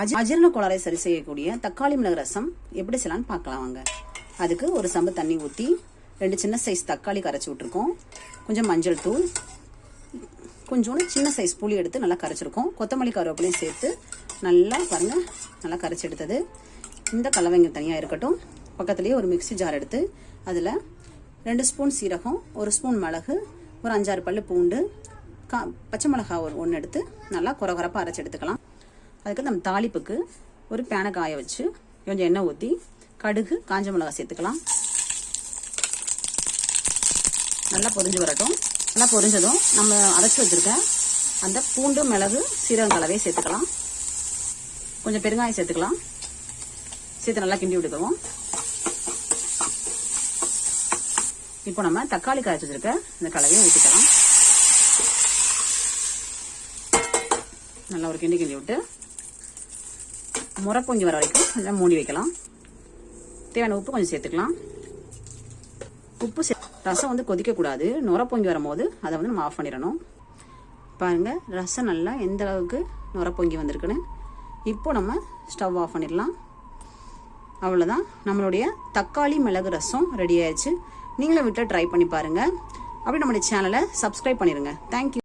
அஜி அஜீரண கோளாறை சரி செய்யக்கூடிய தக்காளி மிளகு ரசம் எப்படி செய்யலாம்னு பார்க்கலாம் வாங்க. அதுக்கு ஒரு சம்பு தண்ணி ஊற்றி ரெண்டு சின்ன சைஸ் தக்காளி கரைச்சி விட்ருக்கோம் கொஞ்சம் மஞ்சள் தூள் கொஞ்சோண்டு சின்ன சைஸ் புளி எடுத்து நல்லா கரைச்சிருக்கோம். கொத்தமல்லி கருவேப்பிலையும் சேர்த்து நல்லா பாருங்கள் நல்லா கரைச்சி எடுத்தது. இந்த கலவைங்க தனியாக இருக்கட்டும். பக்கத்துலேயே ஒரு மிக்ஸி ஜார் எடுத்து அதில் ரெண்டு ஸ்பூன் சீரகம் ஒரு ஸ்பூன் மிளகு ஒரு அஞ்சாறு பல்லு பூண்டு கா பச்சை மிளகா ஒரு ஒன்று எடுத்து நல்லா குறகுறப்பாக அரைச்சி எடுத்துக்கலாம். அதுக்கு நம்ம தாளிப்புக்கு ஒரு பேனை காய வச்சு கொஞ்சம் எண்ணெய் ஊற்றி கடுகு காஞ்ச மிளகாய் சேர்த்துக்கலாம். நல்லா பொரிஞ்சு வரட்டும். நல்லா பொரிஞ்சதும் நம்ம அரைச்சி வச்சிருக்க அந்த பூண்டு மிளகு சீரகம் கலவையை சேர்த்துக்கலாம். கொஞ்சம் பெருங்காயம் சேர்த்துக்கலாம். சேர்த்து நல்லா கிண்டி விட்டுக்குவோம். இப்போ நம்ம தக்காளி காய்ச்சி வச்சிருக்க இந்த கலவையை ஊற்றிக்கலாம் நல்லா ஒரு கிண்டி கிண்டி விட்டு முறை பொங்கி வர வரைக்கும் நல்லா மூடி வைக்கலாம். தேவையான உப்பு கொஞ்சம் சேர்த்துக்கலாம். உப்பு சே ரசம் வந்து கொதிக்கக்கூடாது. நுர பொங்கி வரும்போது அதை வந்து நம்ம ஆஃப் பண்ணிடணும். பாருங்கள் ரசம் நல்லா எந்த அளவுக்கு நுர பொங்கி வந்திருக்குன்னு. இப்போ நம்ம ஸ்டவ் ஆஃப் பண்ணிடலாம். அவ்வளோதான் நம்மளுடைய தக்காளி மிளகு ரசம் ரெடி ஆயிடுச்சு. நீங்களும் விட்டு ட்ரை பண்ணி பாருங்கள் அப்படி நம்மளுடைய சேனலை சப்ஸ்கிரைப் பண்ணிடுங்க தேங்க்யூ